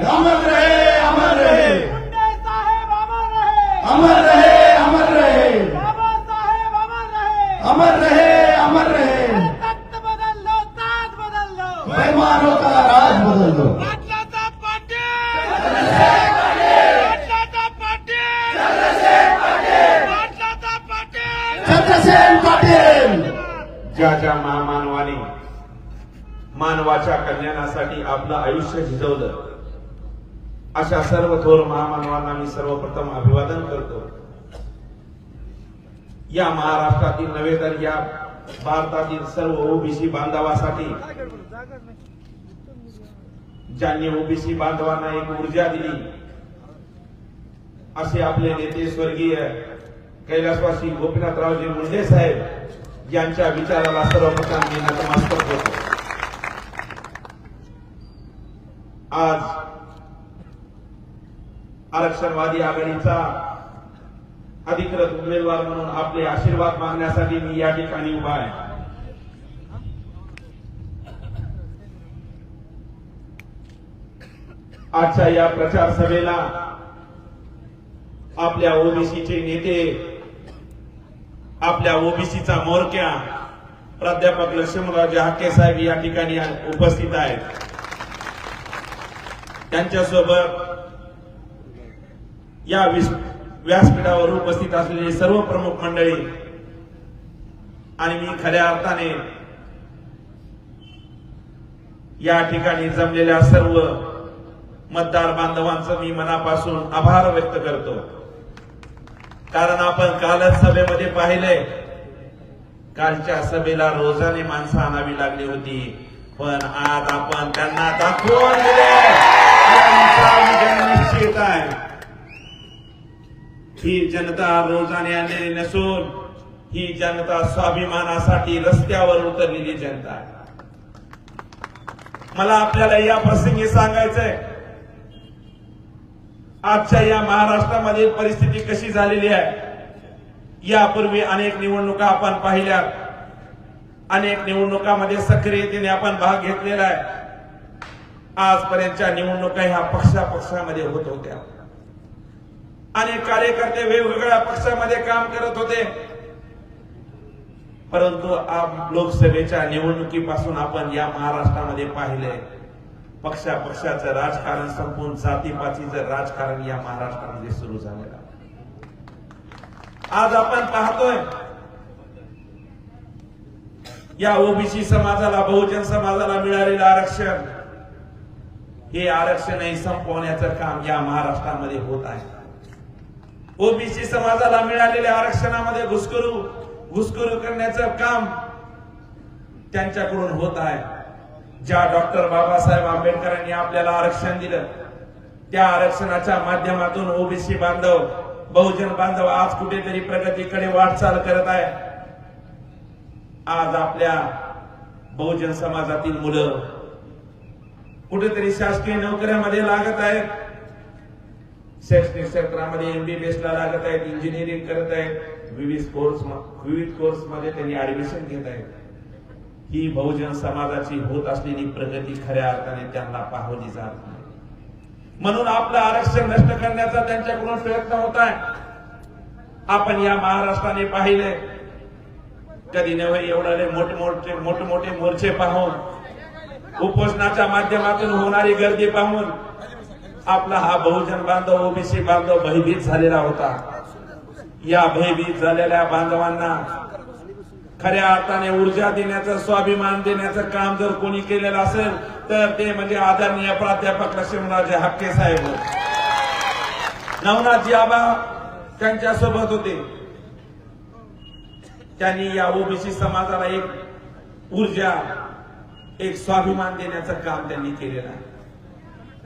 अमर रहे अमर रहे। अमर रहे। अमर रहे अमर रहे। अमर रहे। बेमानों का राज बदल दो। चंद्रसेन पाटील। ज्याच्या महामानवाने मानवाच्या कल्याणासाठी आपलं आयुष्य झिजवलं अशा सर्व थोर महामानवांना सर्वप्रथम अभिवादन करतो. या महाराष्ट्रातील नव्हे तर या भारतातील सर्व ओबीसी बांधवासाठी, ज्यांनी ओबीसी बांधवांना एक ऊर्जा दिली, असे आपले नेते स्वर्गीय कैलासवासी गोपीनाथरावजी मुंडे साहेब यांच्या विचाराला सर्वप्रथम मी नतमस्तक होतो. आज आरक्षणवादी आघाडीचा अधिकृत उमेदवार म्हणून आपले आशीर्वाद मागण्यासाठी मी या ठिकाणी उभा आहे. आजच्या या प्रचार सभेला आपल्या ओबीसीचे नेते आपल्या ओबीसीचा मोरक्या प्राध्यापक लक्ष्मणराजे हाके साहेब या ठिकाणी उपस्थित आहेत. त्यांच्यासोबत या व्यासपीठावर उपस्थित असलेली सर्व प्रमुख मंडळी आणि मी खऱ्या अर्थाने या ठिकाणी जमलेल्या सर्व मतदार बांधवांचं मी मनापासून आभार व्यक्त करतो. कारण आपण कालच सभेमध्ये पाहिलंय कालच्या सभेला रोजाने माणसं आणावी लागली होती. पण आज आपण त्यांना दाखवून दिले. ही जनता रोजाने आणलेली नसून ही जनता स्वाभिमानासाठी रस्त्यावर उतरलेली जनता आहे. मला आपल्याला या प्रसंगी सांगायचंय आजच्या या महाराष्ट्रामध्ये परिस्थिती कशी झालेली आहे यापूर्वी अनेक निवडणुका आपण पाहिल्या. अनेक निवडणुकामध्ये सक्रियतेने आपण भाग घेतलेला आहे. आजपर्यंतच्या निवडणुका ह्या पक्षापक्षामध्ये होत होत्या. अनेक कार्यकर्ते वेगवेगळ्या पक्षामध्ये काम करत होते. परंतु आप लोकसभेच्या निवडणुकीपासून आपण या महाराष्ट्रामध्ये पाहिले. पक्षा पक्षाचं राजकारण संपून जातीपातीचं राजकारण या महाराष्ट्रामध्ये सुरू झालेलं. आज आपण पाहतोय या ओबीसी समाजाला बहुजन समाजाला मिळालेलं आरक्षण. हे आरक्षणही संपवण्याचं काम या महाराष्ट्रामध्ये होत आहे. ओबीसी समाजाला मिळालेल्या आरक्षणामध्ये घुसखोरू घुसखोरू करण्याचं काम त्यांच्याकडून होत आहे. ज्या डॉक्टर बाबासाहेब आंबेडकरांनी आपल्याला आरक्षण दिलं त्या आरक्षणाच्या माध्यमातून ओबीसी बांधव बहुजन बांधव आज कुठेतरी प्रगतीकडे वाटचाल करत आहे. आज आपल्या बहुजन समाजातील मुलं कुठेतरी शासकीय नोकऱ्यामध्ये लागत आहेत. शैक्षणिक क्षेत्रामध्ये एमबीबीएस ला लागत आहेत इंजिनिअरिंग करत आहेत विविध कोर्स विविध कोर्समध्ये त्यांनी ऍडमिशन घेत आहेत. ही बहुजन समाजाची होत असलेली प्रगती खऱ्या अर्थाने त्यांना पाहवली जात नाही. म्हणून आपलं आरक्षण नष्ट करण्याचा त्यांच्याकडून प्रयत्न होत आहे. आपण या महाराष्ट्राने पाहिले. कधी नव्हे एवढे मोठमोठे मोठमोठे मोर्चे पाहून उपोषणाच्या माध्यमातून होणारी गर्दी पाहून आपला हा बहुजन बांधव ओबीसी बांधव भयभीत झालेला होता. या भयभीत झालेल्या बांधवांना खऱ्या अर्थाने ऊर्जा देण्याचं स्वाभिमान देण्याचं काम जर कोणी केलेलं असेल तर ते म्हणजे आदरणीय प्राध्यापक लक्ष्मणराजे हक्के साहेब. नवनाथजी आबा त्यांच्यासोबत होते. त्यांनी या ओबीसी समाजाला एक ऊर्जा एक स्वाभिमान देण्याचं काम त्यांनी केलेलं आहे.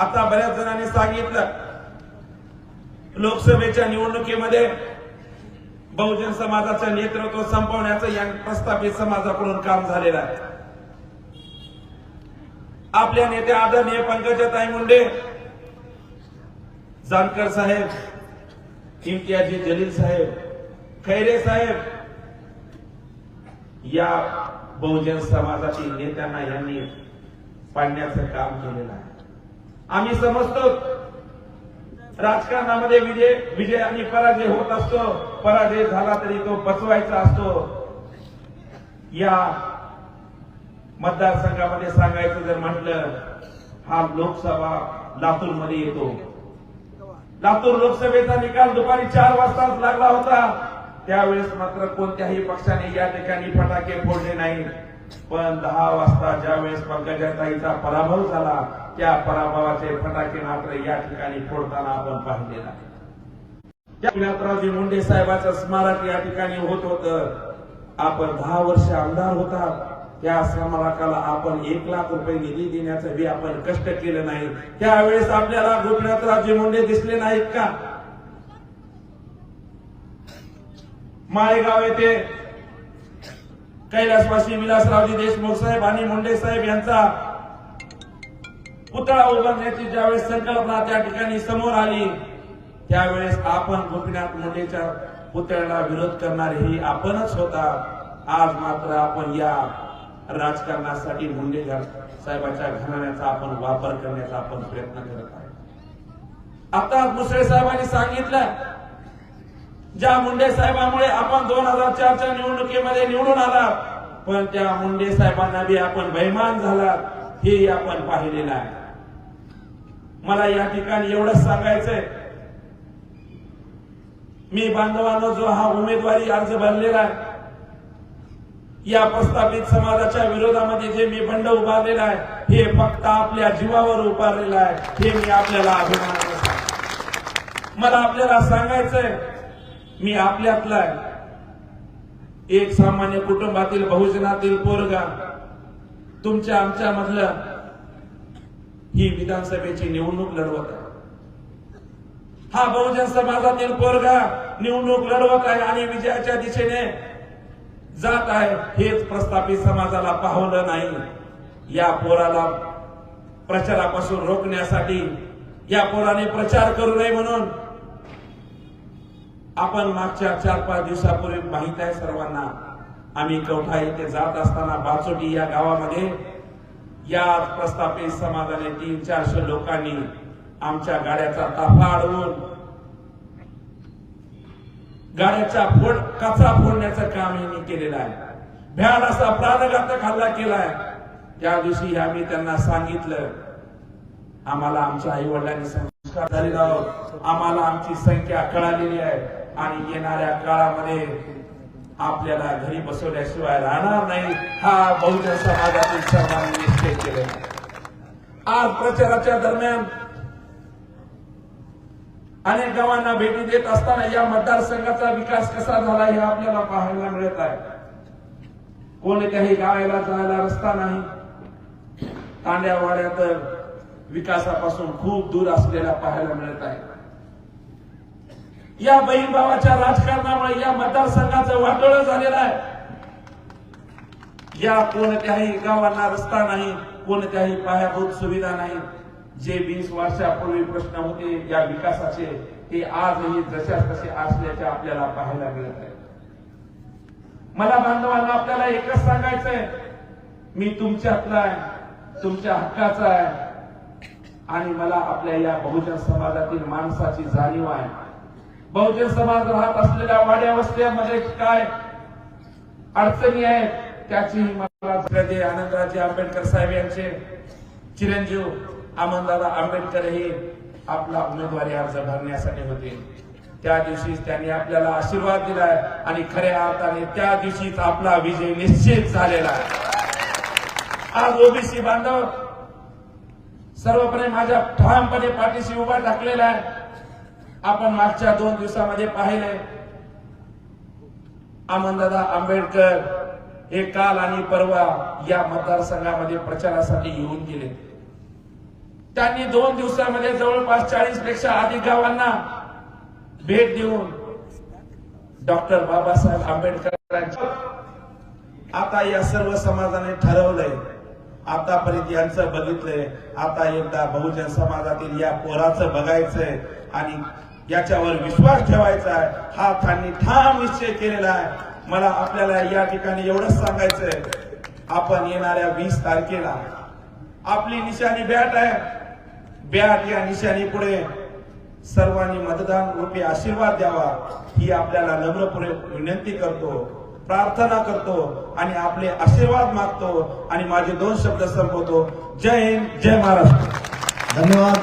आता बऱ्याच जणांनी सांगितलं लोकसभेच्या निवडणुकीमध्ये बहुजन समाजाचं नेतृत्व संपवण्याचं या प्रस्थापित समाजाकडून काम झालेलं आहे. आपल्या नेते आदरणीय पंकजाताई मुंडे जानकर साहेब इम्तियाजी जलील साहेब खैरे साहेब या बहुजन समाजातील नेत्यांना यांनी पाडण्याचं काम केलेलं आहे. आम्ही समजतो राजकारणामध्ये विजय विजय आणि पराजय होत असतो. पराजय झाला तरी तो पचवायचा असतो. या मतदारसंघामध्ये सांगायचं जर म्हटलं हा लोकसभा लातूरमध्ये येतो. लातूर लोकसभेचा निकाल दुपारी चार वाजताच लागला होता. त्यावेळेस मात्र कोणत्याही पक्षाने या ठिकाणी फटाके फोडले नाही पण दहा वाजता ज्यावेळेस पंकजाताईचा पराभव झाला त्या पराभवाचे फटाके मात्र या ठिकाणी फोडताना आपण पाहिलेला आहे. त्या मुंडे साहेबाचं स्मारक या ठिकाणी होत होत. आपण दहा वर्ष आमदार होता. त्या स्मारकाला आपण एक लाख रुपये निधी देण्याचं बी आपण कष्ट केलं नाही. त्यावेळेस आपल्याला गोपीनाथरावजी मुंडे दिसले नाहीत का? माळेगाव येथे कैलासवासी विलासरावजी देशमुख साहेब आणि मुंडे साहेब यांचा पुतळा उभारण्याची ज्यावेळेस संकल्पना त्या ठिकाणी समोर आली त्यावेळेस आपण गोपीनाथ मुंडेच्या पुतळ्याला विरोध करणारे ही आपणच होता. आज मात्र आपण या राजकारणासाठी मुंडे साहेबांच्या साहेबाच्या घराण्याचा आपण वापर करण्याचा आपण प्रयत्न करत आहे आता मुसळे साहेबांनी सांगितलं ज्या मुंडे साहेबांमुळे आपण दोन हजार चारच्या निवडणुकीमध्ये निवडून आला पण त्या मुंडे साहेबांना बी आपण बैमान झाला हे आपण पाहिलेलं आहे. मला या ठिकाणी एवढंच सांगायचंय. मी बांधवांना जो हा उमेदवारी अर्ज भरलेला आहे या प्रस्थापित समाजाच्या विरोधामध्ये जे मी बंड उभारलेला आहे हे फक्त आपल्या जीवावर उभारलेलं आहे हे मी आपल्याला अभिमान मला आपल्याला सांगायचंय मी आपल्यातला आहे. एक सामान्य कुटुंबातील बहुजनातील पोरगा तुमच्या आमच्या मधलं ही विधानसभेची निवडणूक लढवत आहे. हा बहुजन समाजातील पोरगा निवडणूक लढवत आहे आणि विजयाच्या दिशेने जात आहे हेच प्रस्थापित समाजाला पाहवलं नाही. या पोराला प्रचारापासून रोखण्यासाठी या पोराने प्रचार करू नये म्हणून आपण मागच्या चार पाच दिवसापूर्वी माहीत आहे सर्वांना आम्ही कवठा येथे जात असताना बाचोटी या गावामध्ये या प्रस्थापित समाजाने तीन चारशे लोकांनी आमच्या गाड्याचा ताफा अडवून गाड्याचा फोड कचरा फोडण्याचं काम यांनी केलेलं आहे. भ्याड असा प्राणघातक हल्ला केलाय. त्या दिवशी आम्ही त्यांना सांगितलं आम्हाला आमच्या आई वडिलांनी संस्कार झालेला आहोत. आम्हाला आमची संख्या कळालेली आहे. आणि येणाऱ्या काळामध्ये आपल्याला घरी बसवल्याशिवाय राहणार नाही. हा बहुजन समाजातील सर्वांनी निश्चय केले आज प्रचाराच्या दरम्यान अनेक गावांना भेटी देत असताना या मतदारसंघाचा विकास कसा झाला हे आपल्याला पाहायला मिळत आहे. कोणत्याही गावाला जायला रस्ता नाही. तांड्यावाड्या तर विकासापासून खूप दूर असलेला पाहायला मिळत आहे. या बहीण भावाच्या राजकारणामुळे या मतदारसंघाचं वाटोळ झालेलं आहे. या कोणत्याही गावांना रस्ता नाही कोणत्याही पायाभूत सुविधा नाही. जे वीस वर्षापूर्वी प्रश्न होते या विकासाचे ते आजही जशा तसे असल्याचे आपल्याला पाहायला मिळत आहे. मला बांधवांना आपल्याला एकच सांगायचंय. मी तुमच्यातला आहे तुमच्या हक्काचा आहे. आणि मला आपल्या या बहुजन समाजातील माणसाची जाणीव आहे. बहुजन समाज राहत असलेल्या वाड्या वस्त्यामध्ये काय अडचणी आहेत त्याची मला आनंदराजे आंबेडकर साहेब यांचे. चिरंजीव आमदार आंबेडकर हे आपला उमेदवारी अर्ज भरण्यासाठी होते. त्या दिवशीच त्यांनी आपल्याला आशीर्वाद दिलाय आणि खऱ्या अर्थाने त्या दिवशीच आपला विजय निश्चित झालेला आहे. आज ओबीसी बांधव सर्वपणे माझ्या ठामपणे पाठीशी उभा टाकलेला आहे. आपण मागच्या दोन दिवसामध्ये पाहिले. अमनदादा आंबेडकर हे काल आणि परवा या मतदारसंघामध्ये प्रचारासाठी येऊन गेले. त्यांनी दोन दिवसामध्ये जवळपास चाळीसपेक्षा अधिक गावांना भेट देऊन डॉक्टर बाबासाहेब आंबेडकरांच्या आता या सर्व समाजाने ठरवलंय. आतापर्यंत यांचं बघितलंय. आता एकदा बहुजन समाजातील या पोराचं बघायचंय आणि याच्यावर विश्वास ठेवायचा आहे. हा त्यांनी ठाम निश्चय केलेला आहे. मला आपल्याला या ठिकाणी एवढंच सांगायचंय. आपण येणाऱ्या वीस तारखेला आपली निशाणी बॅट आहे. बॅट या निशाणी पुढे सर्वांनी मतदान रूपी आशीर्वाद द्यावा. ही आपल्याला नम्रपुरे विनंती करतो प्रार्थना करतो आणि आपले आशीर्वाद मागतो आणि माझे दोन शब्द संपवतो. जय हिंद जय महाराष्ट्र. धन्यवाद.